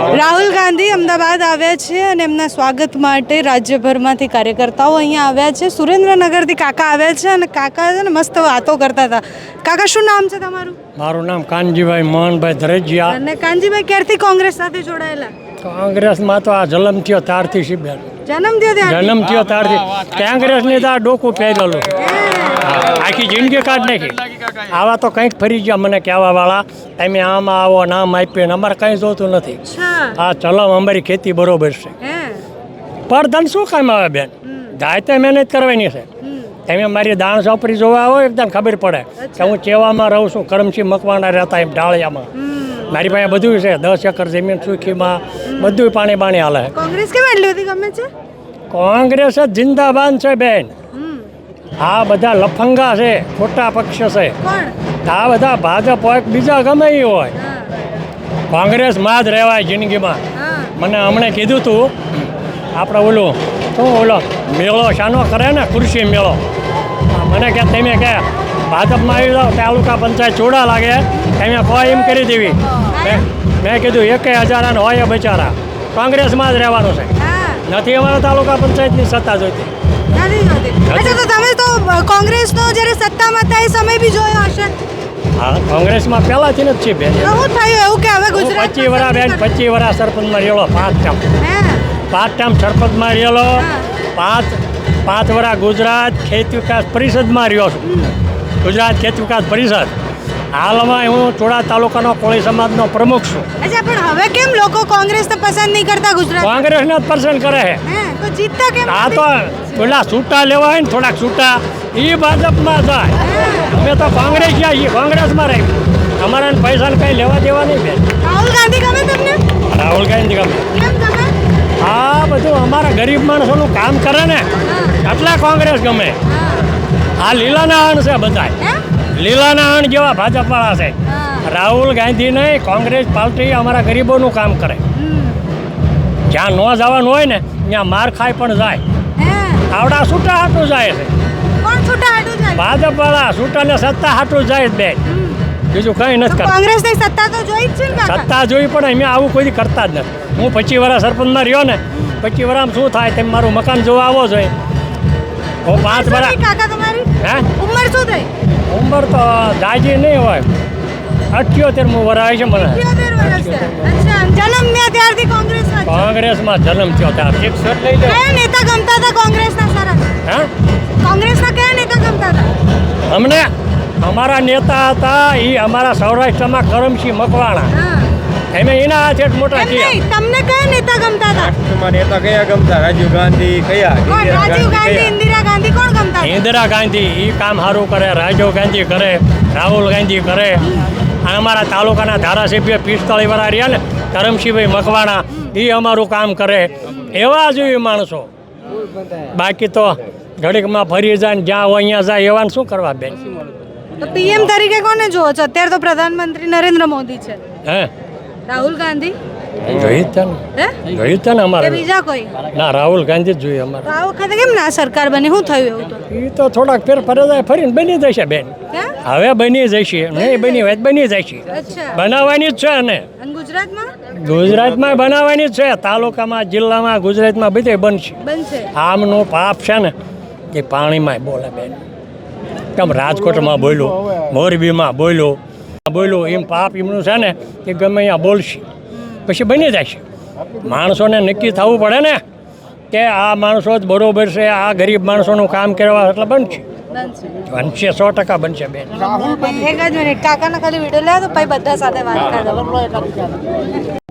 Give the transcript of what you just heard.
રાહુલ ગાંધી અમદાવાદ આવ્યા છે અને એમના સ્વાગત માટે રાજ્યભરમાંથી કાર્યકર્તાઓ અહીંયા આવ્યા છે. સુરેન્દ્રનગરથી કાકા આવ્યા છે અને કાકા છે ને મસ્ત વાતો કરતા હતા. કાકા શું નામ છે તમારું? મારું નામ કાનજીભાઈ મોહનભાઈ ધરેજિયા. અને કાનજીભાઈ ક્યારથી કોંગ્રેસ સાથે જોડાયેલા? કોંગ્રેસમાં તો આ જલમ થયો ત્યારથી શિબેર જન્મ થયો? જન્મ થયો ત્યારથી. કોંગ્રેસની તો આ ડોકું પહેરેલું આખી જિંદગી કાઢ નાખી. આવા તો કંઈક ફરી ગયા મને કહેવા વાળા તમે આમાં આવો નામ આપ્યું અમારે કંઈ જોતું નથી. હા આ ચલમ અમારી ખેતી બરોબર છે. પણ ધન શું કામ આવે બેન? જાતે મહેનત કરવાની છે. તમે મારી દાણ ચોપડી જોવા આવો એકદમ ખબર પડે કે હું ચેવામાં રહું છું કરમસિંહ મકવાણા રહેતા એમ ઢાળિયામાં. મારી પાસે બધું છે દસ એકર જમીન સુખીમાં બધું પાણી પાણી હાલે. કોંગ્રેસ કેમ એટલી બધી ગમે છે? કોંગ્રેસ જ જિંદાબાદ છે બેન. આ બધા લફંગા છે ખોટા પક્ષ છે. આ બધા ભાજપ હોય બીજા ગમે એ હોય. કોંગ્રેસમાં જ રહેવાય જિંદગીમાં. મને હમણે કીધું તું આપણે ઓલું શું ઓલો મેળો શાનો કરે ને ખુરશી મેળો? મને કે તમે કે ભાજપમાં આવી જાઓ તાલુકા પંચાયત ચોડા લાગે. તમે કોઈ એમ કરી દેવી. મેં કીધું એક હજાર હોય બિચારા. કોંગ્રેસમાં જ રહેવાનું છે. નથી અમારા તાલુકા પંચાયતની સત્તા જોઈતી. અચ્છા તો તમે કોંગ્રેસનો જ્યારે સત્તામાં હતા એ સમય બી જોયો હશે. હા કોંગ્રેસમાં પહેલાંથી જ છે બેન શું થયું એવું કે હવે ગુજરાત પચીસ વરા બેન પચીસ વરા સરપંચમાં રહેલો પાંચ ટાઈમ પાંચ ટાઈમ સરપંચમાં રહેલો પાંચ પાંચ વરા ગુજરાત ખેત વિકાસ પરિષદમાં રહ્યો છું. ગુજરાત ખેત વિકાસ પરિષદ. હાલમાં હું ચોડા તાલુકાનો કોળી સમાજનો પ્રમુખ છું. અચ્છા પણ હવે કેમ લોકો કોંગ્રેસને પસંદ નહીં કરતા ગુજરાત? કોંગ્રેસને જ પસંદ કરે છે. તો જીતતા કેમ આ તો પેલા છૂટા લેવા હોય ને થોડાક છૂટા એ ભાજપમાં જાય. અમે તો કોંગ્રેસ ગયા છીએ કોંગ્રેસમાં રહી. અમારા પૈસાને કંઈ લેવા દેવા નહીં બેન રાહુલ ગાંધી ગમે તમને? રાહુલ ગાંધી ગમે. આ બધું અમારા ગરીબ માણસોનું કામ કરે ને. આટલા કોંગ્રેસ ગમે. હા. આ લીલાના અણ છે બધા હે લીલાના અણ જેવા ભાજપવાળા છે. રાહુલ ગાંધી નહીં કોંગ્રેસ પાર્ટી અમારા ગરીબોનું કામ કરે. જ્યાં ન જવાનું હોય ને ત્યાં માર ખાય પણ જાય. આવડા છૂટા હાટું જાય છે. કોણ છૂટા ભાજપવાળા છૂટાને સત્તા હાટું જાય બેન બીજું કંઈ નથી કરતા. કોંગ્રેસની સત્તા તો જોઈ જ છે ને સત્તા જોઈ પણ અમે આવું કોઈ કરતા જ નથી. હું પચીસ વર્ષ સરપંચમાં રહ્યો ને પચીસ વર્ષમાં શું થાય? તેમ મારું મકાન જોવા આવો જોઈએ. હું પાંચ વર્ષ હે? ઉંમર શું થઈ? ઉંમર તો દાજી નહીં હોય. અઠ્યોતેરમું વરાય છે મને. 73 વર્ષ જન્મ થયા ત્યારથી કોંગ્રેસમાં. કોંગ્રેસમાં જન્મ થયો ત્યાં. શિક્ષક લઈ લે. કયા નેતા ગમતા હતા કોંગ્રેસના સારા? હે? કોંગ્રેસના કયા નેતા ગમતા હતા? અમને? અમારા નેતા હતા એ અમારા સૌરાષ્ટ્રમાં કરમસિંહ મકવાણા. હા. એમે એના હાથે જ મોટા થયા. તમને કયા નેતા ગમતા હતા? રાષ્ટ્રમાં નેતા કયા ગમતા? રાજીવ ગાંધી કયા? રાજીવ ગાંધી ઇન્દિરા ગાંધી હતા ઇન્દિરા ગાંધી એ કામ સારું કરે રાજીવ ગાંધી કરે રાહુલ ગાંધી કરે. અમારા તાલુકાના ધારાસભ્ય પિસ્તાળીસ વાળા રહ્યા ને કરમસિંહભાઈ મકવાણા એ અમારું કામ કરે. એવા જ માણસો. બાકી તો ઘડીકમાં ફરી જાય ને જ્યાં હોય અહીંયા જાય એવાને શું કરવા બેન? તો પીએમ તરીકે કોને જુઓ છો? અત્યારે તો પ્રધાનમંત્રી નરેન્દ્ર મોદી છે. હે? રાહુલ ગાંધી? જોઈ જ છે ને. હે? છે ને અમારે. બીજા કોઈ? ના રાહુલ ગાંધી જ જોઈએ અમારે. આ વખતે કેમ ના સરકાર બની? શું થયું એવું તો? એ તો થોડાક ફેર ફરે જાય ફરીને બની જશે બેન. હવે બની જશે. નહીં બની હોય તો બની જશે. બનાવવાની જ છે ને ગુજરાતમાં? ગુજરાતમાં બનાવવાની જ છે. તાલુકામાં જિલ્લામાં ગુજરાતમાં બધે બનશે. બનશે. આમનું પાપ છે ને એ પાણીમાં બોલે બેન. કેમ રાજકોટમાં બોલ્યો મોરબીમાં બોલ્યો બોલ્યો એમ પાપ એમનું છે ને કે ગમે અહીંયા બોલશે. પછી બની જાય છે. માણસોને નક્કી થવું પડે ને કે આ માણસો જ બરોબર છે આ ગરીબ માણસોનું કામ કરવા એટલે બનશે બનશે સો ટકા બનશે બેન. એક જ મિનિટ કાકાના ખાલી વીડિયો લે તો પછી બધા સાથે વાત કરી